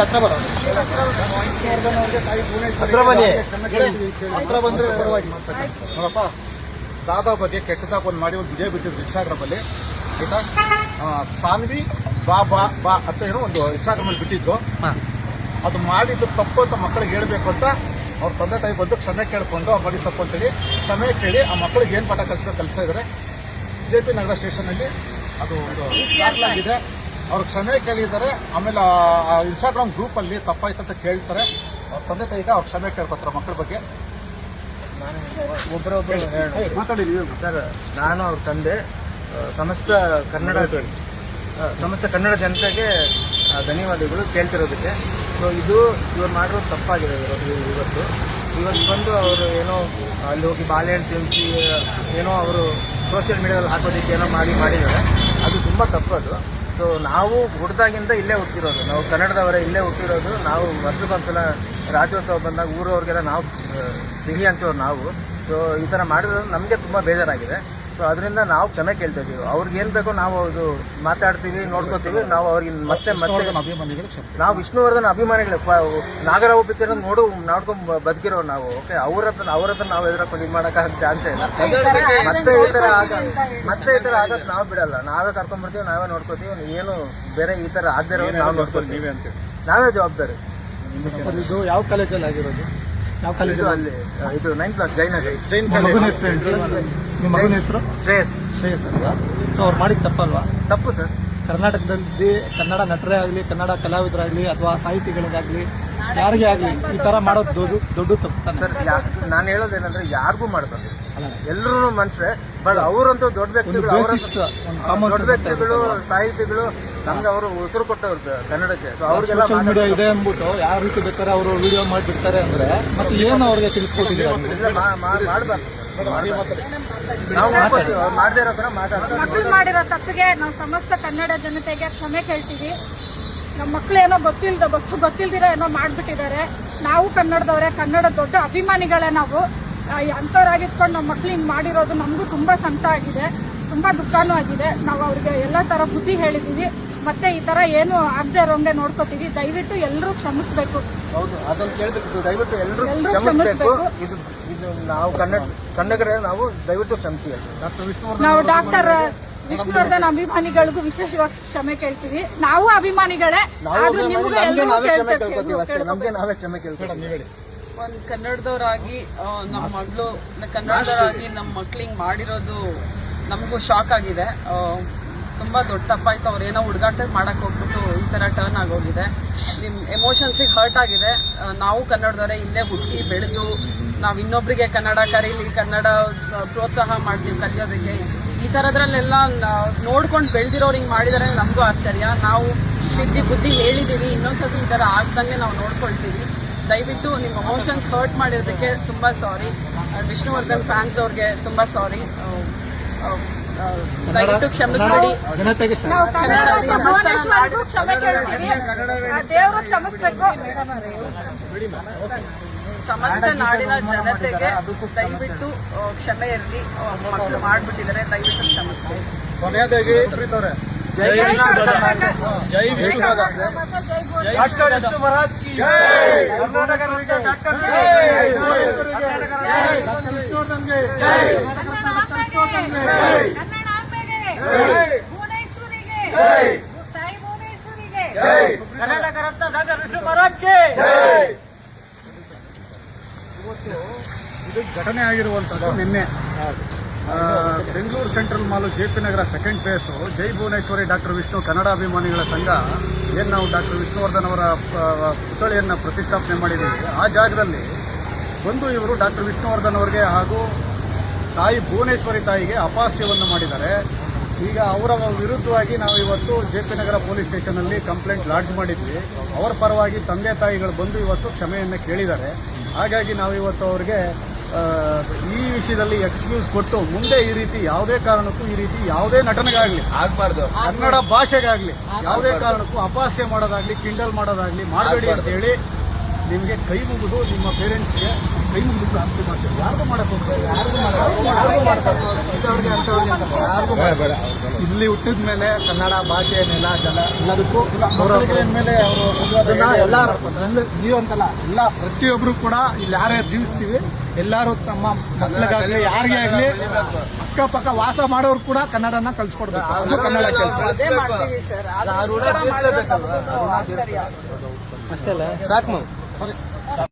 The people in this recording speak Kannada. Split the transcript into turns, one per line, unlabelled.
ಹತ್ರ ಬರೋ ಹತ್ರ ಬನ್ನಿ. ಹತ್ರ ಬಂದ್ರೆ ಪರವಾಗಿ
ನೋಡಪ್ಪ ದಾದಾ ಬಗ್ಗೆ ಕೆಟ್ಟದಾಗ ಒಂದು ಮಾಡಿ ಒಂದು ವಿಜಯ ಬಿಟ್ಟಿದ್ರು ಇನ್ಸ್ಟಾಗ್ರಾಮಲ್ಲಿ ಆಯ್ತಾ? ಸಾನ್ವಿ ಬಾ ಬಾ ಬಾ ಅಂತ ಏನೋ ಒಂದು ಇನ್ಸ್ಟಾಗ್ರಾಮಲ್ಲಿ ಬಿಟ್ಟಿದ್ರು ಅದು ಮಾಡಿದ್ದು ತಪ್ಪು ಅಂತ ಮಕ್ಕಳಿಗೆ ಹೇಳ್ಬೇಕು ಅಂತ ಅವ್ರ ತಂದೆ ತಾಯಿ ಬಂದು ಕ್ಷಮೆ ಕೇಳ್ಕೊಂಡು ಅವ್ರು ಮಾಡಿ ತಪ್ಪು ಅಂತೇಳಿ ಕ್ಷಮೆ ಕೇಳಿ ಆ ಮಕ್ಕಳಿಗೆ ಏನು ಪಾಠ ಕಲಿಸ್ಬೇಕು ಕಲಿಸ್ತಾ ಇದ್ದಾರೆ ಜೆ ಪಿ ನಗರ ಸ್ಟೇಷನಲ್ಲಿ ಅದು ಒಂದು ದಾಖಲಾಗಿದೆ. ಅವ್ರು ಕ್ಷಮೆ ಕೇಳಿದ್ದಾರೆ. ಆಮೇಲೆ ಇನ್ಸ್ಟಾಗ್ರಾಮ್ ಗ್ರೂಪಲ್ಲಿ ತಪ್ಪಾಯ್ತು ಅಂತ ಕೇಳ್ತಾರೆ. ಅವ್ರ ತಂದೆ ತಾಯಿಗೆ ಅವ್ರು ಕ್ಷಮೆ ಕೇಳ್ಕೊತಾರೆ ಮಕ್ಕಳ ಬಗ್ಗೆ.
ಸರ್ ನಾನು ಅವ್ರ ತಂದೆ ಸಮಸ್ತ ಕನ್ನಡ ಸಮಸ್ತ ಕನ್ನಡ ಜನತೆಗೆ ಧನ್ಯವಾದಗಳು ಕೇಳ್ತಿರೋದಕ್ಕೆ. ಸೊ ಇದು ಇವ್ರು ಮಾಡಿರೋದು ತಪ್ಪಾಗಿದೆ ಇವತ್ತು. ಇವತ್ತು ಬಂದು ಅವರು ಏನೋ ಅಲ್ಲಿ ಹೋಗಿ ಬಾಳೆಹಣ್ಣು ತಿನ್ನಿಸಿ ಏನೋ ಅವರು ಸೋಷಿಯಲ್ ಮೀಡಿಯಾದಲ್ಲಿ ಹಾಕೋದಕ್ಕೆ ಏನೋ ಮಾಡಿ ಮಾಡಿದ್ದಾರೆ. ಅದು ತುಂಬ ತಪ್ಪದು ಸೊ ನಾವು ಹುಡ್ದಾಗಿಂದ ಇಲ್ಲೇ ಹುಟ್ಟಿರೋದು. ನಾವು ಕನ್ನಡದವರೇ ಇಲ್ಲೇ ಹುಟ್ಟಿರೋದು. ನಾವು ವರ್ಷಕ್ಕೊಂದ್ಸಲ ರಾಜ್ಯೋತ್ಸವ ಬಂದಾಗ ಊರವ್ರಿಗೆಲ್ಲ ನಾವು ಸಿಹಿ ಹಂಚೋರು ನಾವು. ಸೊ ಈ ಥರ ಮಾಡಿರೋದು ನಮಗೆ ತುಂಬ ಬೇಜಾರಾಗಿದೆ. ಸೊ ಅದರಿಂದ ನಾವು ಕ್ಷಮೆ ಕೇಳ್ತಾ ಇದೀವಿ ಅವ್ರಿಗೆ ಏನ್ ಬೇಕೋ ನಾವು ಅದು ಮಾತಾಡ್ತೀವಿ ನೋಡ್ಕೋತೀವಿ. ನಾವು ಅವ್ರಿಗೆ ಮತ್ತೆ ಮತ್ತೆ ನಾವು ವಿಷ್ಣುವರ್ಧನ್ ಅಭಿಮಾನಿಗಳು. ನಾಗರ ನಾಗರಾವು ಪಿಕ್ಚರ್ ನೋಡು ನೋಡ್ಕೊಂಡ್ ಬದುಕಿರೋ ನಾವು ಓಕೆ ಅವ್ರ ಹತ್ರ ಅವ್ರ ಹತ್ರ ನಾವು ಎದುರಕೊಂಡು ಇದು ಮಾಡಕ್ ಚಾನ್ಸ್ ಇಲ್ಲ. ಮತ್ತೆ ಈ ತರ ಆಗ ಮತ್ತೆ ಈ ತರ ಆಗಕ್ ನಾವು ಬಿಡಲ್ಲ. ನಾವೇ ಕರ್ಕೊಂಡ್ ಬರ್ತೀವಿ ನಾವೇ ನೋಡ್ಕೋತೀವಿ. ಏನು ಬೇರೆ ಈ ತರ ಆಗದೆ ಇರೋ ನಾವು ನೋಡ್ಕೊತೀವಿ.
ನೀವೇ ಅಂತ
ನಾವೇ ಜವಾಬ್ದಾರಿ.
ಇದು ಯಾವ ಕಾಲೇಜಲ್ಲಿ ಆಗಿರೋದು? ಯಾವ
ಇದು ಅಲ್ಲಿ ಇದು nine class
Jain
Jain college. ನಿಮ್ಮ ಮಗನ ಹೆಸರು?
ಶ್ರೇಯಸ್.
ಶ್ರೇಯಸ್ ಅಲ್ವಾ? ಸೊ ಅವ್ರು ಮಾಡಿದ ತಪ್ಪಲ್ವಾ?
ತಪ್ಪು ಸರ್.
ಕರ್ನಾಟಕದಲ್ಲಿ ಕನ್ನಡ ನಟರೇ ಆಗಲಿ ಕನ್ನಡ ಕಲಾವಿದರಾಗಲಿ ಅಥವಾ ಸಾಹಿತಿಗಳಿಗಾಗಲಿ ಯಾರಿಗೆ ಆಗಲಿ ಈ ತರ ಮಾಡೋದು ದೊಡ್ಡ ದೊಡ್ಡ ತಪ್ಪು
ಸರ್ ನಾನು ಹೇಳೋದೇನಂದ್ರೆ ಯಾರಿಗೂ ಮಾಡ್ಬಾರ್ದು. ಎಲ್ಲರೂ ಮನುಷ್ಯರೇ ಬಟ್ ಅವರಂತೂ ದೊಡ್ಡ ವ್ಯಕ್ತಿಗಳು ದೊಡ್ಡ ವ್ಯಕ್ತಿಗಳು ಸಾಹಿತಿಗಳು ನಮ್ಗೆ ಅವರು ಉಸಿರು ಕೊಟ್ಟವ್ರು ಕನ್ನಡಕ್ಕೆ. ಸೊ ಅವ್ರಿಗೆಲ್ಲ
ಸೋಷಿಯಲ್ ಮೀಡಿಯಾ ಇದೆ ಅಂದ್ಬಿಟ್ಟು ಯಾವ ರೀತಿ ಬೇಕಾದ್ರೆ ಅವರು ವಿಡಿಯೋ ಮಾಡಿಬಿಡ್ತಾರೆ ಅಂದ್ರೆ ಮತ್ತೆ ಏನು ಅವ್ರಿಗೆ ತಿಳಿಸ್ಕೊಟ್ಟಿದ್ದೀರಾ
ಮಾಡ್ಬಾರ್ದು.
ಮಕ್ಕಳು ಮಾಡಿರೋ ತಪ್ಪಿಗೆ ನಾವು ಸಮಸ್ತ ಕನ್ನಡ ಜನತೆಗೆ ಕ್ಷಮೆ ಕೇಳ್ತೀವಿ. ನಮ್ಮ ಮಕ್ಕಳು ಏನೋ ಗೊತ್ತಿಲ್ದ ಗೊತ್ತು ಗೊತ್ತಿಲ್ದಿರ ಏನೋ ಮಾಡ್ಬಿಟ್ಟಿದ್ದಾರೆ. ನಾವು ಕನ್ನಡದವರೇ ಕನ್ನಡ ದೊಡ್ಡ ಅಭಿಮಾನಿಗಳೇ ನಾವು. ಅಂಥವ್ರಾಗಿತ್ಕೊಂಡು ನಮ್ಮ ಮಕ್ಳು ಹಿಂಗ್ ಮಾಡಿರೋದು ನಮಗೂ ತುಂಬಾ ಸಂತ ಆಗಿದೆ. ತುಂಬಾ ದುಃಖನೂ ಆಗಿದೆ. ನಾವು ಅವ್ರಿಗೆ ಎಲ್ಲ ತರ ಬುದ್ಧಿ ಹೇಳಿದೀವಿ. ಮತ್ತೆ ಈ ತರ ಏನು ಆಗದೆ ಇರೋಂಗೆ ನೋಡ್ಕೋತೀವಿ. ದಯವಿಟ್ಟು ಎಲ್ಲರೂ ಕ್ಷಮಿಸ್ಬೇಕು.
ಹೌದು ಅದನ್ನ ಕೇಳಬೇಕು. ದಯವಿಟ್ಟು ಎಲ್ಲರೂ ಕ್ಷಮಿಸ್ಬೇಕು. ನಾವು ಕನ್ನಡ ಕನ್ನಡಿಗರೇ ನಾವು ದಯವಿಟ್ಟು ಕ್ಷಮಿಸಿ
ಡಾಕ್ಟರ್ ವಿಷ್ಣುವರ್ಧನ್
ನಾವು ಡಾಕ್ಟರ್ ವಿಷ್ಣುವರ್ಧನ್ ಅಭಿಮಾನಿಗಳಿಗೂ ವಿಶೇಷವಾಗಿ ಕ್ಷಮೆ ಕೇಳ್ತೀವಿ. ನಾವು ಅಭಿಮಾನಿಗಳೇ
ಒಂದ್
ಆದ್ರೂ ನಿಮ್ಗೂ
ನಮ್ಗೆ ನಾವೇ ಕ್ಷಮೆ ಕೇಳ್ಕೊತೀವಿ ಅಷ್ಟೇ.
ಕೇಳ್ಕೊಬೇಕು.
ನಮ್ಗೆ ನಾವೇ ಕ್ಷಮೆ ಕೇಳ್ಕೊತೀವಿ
ಹೇಳಿ.
ಒಂದು ಕನ್ನಡದವರಾಗಿ ನಮ್ಮ ಮಗಳು ಕನ್ನಡದವರಾಗಿ ನಮ್ಮ ಮಕ್ಳಿಗೆ ಮಾಡಿರೋದು ನಮಗೂ ಶಾಕ್ ಆಗಿದೆ. ತುಂಬಾ ದೊಡ್ಡ ತಪ್ಪಾಯ್ತು. ಅವ್ರೇನೋ ಹುಡುಗಾಟ ಮಾಡಕ್ ಹೋಗ್ಬಿಟ್ಟು ತರ ಟರ್ನ್ ಆಗೋಗಿದೆ. ನಿಮ್ಮ ಎಮೋಷನ್ಸಿಗೆ ಹರ್ಟ್ ಆಗಿದೆ. ನಾವು ಕನ್ನಡದವರೇ ಇಲ್ಲೇ ಹುಟ್ಟಿ ಬೆಳೆದು ನಾವು ಇನ್ನೊಬ್ಬರಿಗೆ ಕನ್ನಡ ಕರೀಲಿ, ಕನ್ನಡ ಪ್ರೋತ್ಸಾಹ ಮಾಡ್ತೀವಿ ಕಲಿಯೋದಕ್ಕೆ. ಈ ಥರದ್ರಲ್ಲೆಲ್ಲ ನೋಡ್ಕೊಂಡು ಬೆಳೆದಿರೋರು ಹಿಂಗೆ ಮಾಡಿದರೆ ನಮಗೂ ಆಶ್ಚರ್ಯ. ನಾವು ತಿದ್ದಿ ಬುದ್ಧಿ ಹೇಳಿದ್ದೀವಿ ಇನ್ನೊಂದ್ಸತಿ ಈ ಥರ ಆಗ್ದಂಗೆ ನಾವು ನೋಡ್ಕೊಳ್ತೀವಿ. ದಯವಿಟ್ಟು ನಿಮ್ಮ ಎಮೋಷನ್ಸ್ ಹರ್ಟ್ ಮಾಡಿರೋದಕ್ಕೆ ತುಂಬ ಸಾರಿ ವಿಷ್ಣುವರ್ಧನ್ ಫ್ಯಾನ್ಸ್ ಅವ್ರಿಗೆ ತುಂಬ ಸಾರಿ ದಯವಿಟ್ಟು ಕ್ಷಮಿಸ್ಬೇಡಿ.
ಜನತೆಗೆ.
ನಾವು ಕನ್ನಡ ಭಾಷೆ ಭುವನೇಶ್ವರ್ಗೂ ಕ್ಷಮೆ ಕೇಳ್ತೀವಿ. ಆ ದೇವ್ರು ಕ್ಷಮಿಸ್ಬೇಕು.
ಸಮಸ್ತ ನಾಡಿನ ಜನತೆಗೆ ದಯವಿಟ್ಟು ಕ್ಷಮೆ ಇರಲಿ. ಮಕ್ಕಳು ಮಾಡ್ಬಿಟ್ಟಿದ್ದಾರೆ. ದಯವಿಟ್ಟು ಕ್ಷಮಿಸ್ಬೇಕು
ಕೊನೆಯದಾಗಿ ಪ್ರೀತ್ ಅವರೇ
ಜೈ ವಿಷ್ಣು
ಜೈ
ವಿಷ್ಣು ಮಹಾರಾಜ್ ಕಿ ಕರ್ನಾಟಕ. ಡಾಕ್ಟರ್
ಭುವನೇಶ್ವರಿಗೆ. ತಾಯಿ ಭುವನೇಶ್ವರಿಗೆ.
ಇವತ್ತು ಇದು ಘಟನೆ ಆಗಿರುವಂತದ್ದು ನಿನ್ನೆ. ಆ, Bengaluru central mall J P Nagar second phase ಜೈ ಭುವನೇಶ್ವರಿ ಡಾಕ್ಟರ್ ವಿಷ್ಣು ಕನ್ನಡ ಅಭಿಮಾನಿಗಳ ಸಂಘ. ಏನು ನಾವು ಡಾಕ್ಟರ್ ವಿಷ್ಣುವರ್ಧನ್ ಅವರ ಪುತ್ಥಳಿಯನ್ನು ಪ್ರತಿಷ್ಠಾಪನೆ ಮಾಡಿದ್ದೀವಿ. ಆ ಜಾಗದಲ್ಲಿ ಬಂದು ಇವರು ಡಾಕ್ಟರ್ ವಿಷ್ಣುವರ್ಧನ್ ಅವರಿಗೆ ಹಾಗೂ ತಾಯಿ ಭುವನೇಶ್ವರಿ ತಾಯಿಗೆ ಅಪಾಸ್ಯವನ್ನು ಮಾಡಿದ್ದಾರೆ. ಈಗ ಅವರ ವಿರುದ್ಧವಾಗಿ ನಾವು ಇವತ್ತು ಜೆ ಪಿ ನಗರ ಪೊಲೀಸ್ ಸ್ಟೇಷನ್ನಲ್ಲಿ ಕಂಪ್ಲೇಂಟ್ ಲಾಡ್ಜ್ ಮಾಡಿದ್ವಿ. ಅವರ ಪರವಾಗಿ ತಂದೆ ತಾಯಿಗಳು ಬಂದು ಇವತ್ತು ಕ್ಷಮೆಯನ್ನು ಕೇಳಿದ್ದಾರೆ. ಹಾಗಾಗಿ ನಾವು ಇವತ್ತು ಅವರಿಗೆ ಈ ವಿಷಯದಲ್ಲಿ ಎಕ್ಸ್ಕ್ಯೂಸ್ ಕೊಟ್ಟು ಮುಂದೆ ಈ ರೀತಿ ಯಾವುದೇ ಕಾರಣಕ್ಕೂ ಈ ರೀತಿ ಯಾವುದೇ ನಟನೆಗಾಗಲಿ
ಆಗ್ಬಾರ್ದು.
ಕನ್ನಡ ಭಾಷೆಗಾಗ್ಲಿ ಯಾವುದೇ ಕಾರಣಕ್ಕೂ ಅಪಾಸ್ಯ ಮಾಡೋದಾಗ್ಲಿ ಕಿಂಡಲ್ ಮಾಡೋದಾಗ್ಲಿ ಮಾಡಬೇಡಿ ಅಂತ ಹೇಳಿ ನಿಮಗೆ ಕೈ ಮುಗಿದು ನಿಮ್ಮ ಪೇರೆಂಟ್ಸ್ಗೆ
ಕೈ ಮುಗಿದು ಅಂತ ಮಾಡ್ತೀವಿ ಯಾರಿಗೂ ಮಾಡಕ್ಕೆ ಹೋಗ್ತಾರೆ
ಇಲ್ಲಿ ಹುಟ್ಟಿದ ಮೇಲೆ ಕನ್ನಡ ಭಾಷೆ ನೆಲ ಜಲ ಎಲ್ಲದಕ್ಕೂ
ಮೇಲೆ ಅವರು
ಅದನ್ನ ಎಲ್ಲಾರು ನೀವು ಅಂತಲ್ಲ ಎಲ್ಲ ಪ್ರತಿಯೊಬ್ರು ಕೂಡ ಇಲ್ಲಿ ಯಾರ್ಯಾರು ಜೀವಿಸ್ತೀವಿ ಎಲ್ಲರೂ ತಮ್ಮ ಮಕ್ಕಳಿಗಾಗ್ಲಿ ಯಾರಿಗೆ ಆಗ್ಲಿ ಅಕ್ಕಪಕ್ಕ ವಾಸ ಮಾಡೋರು ಕೂಡ ಕನ್ನಡನ ಕಲ್ಸ್ಕೊಡ್ಬೇಕು. ಅದು ಕನ್ನಡ ಕೆಲಸ.
ಅದೇ ಮಾಡ್ತೀವಿ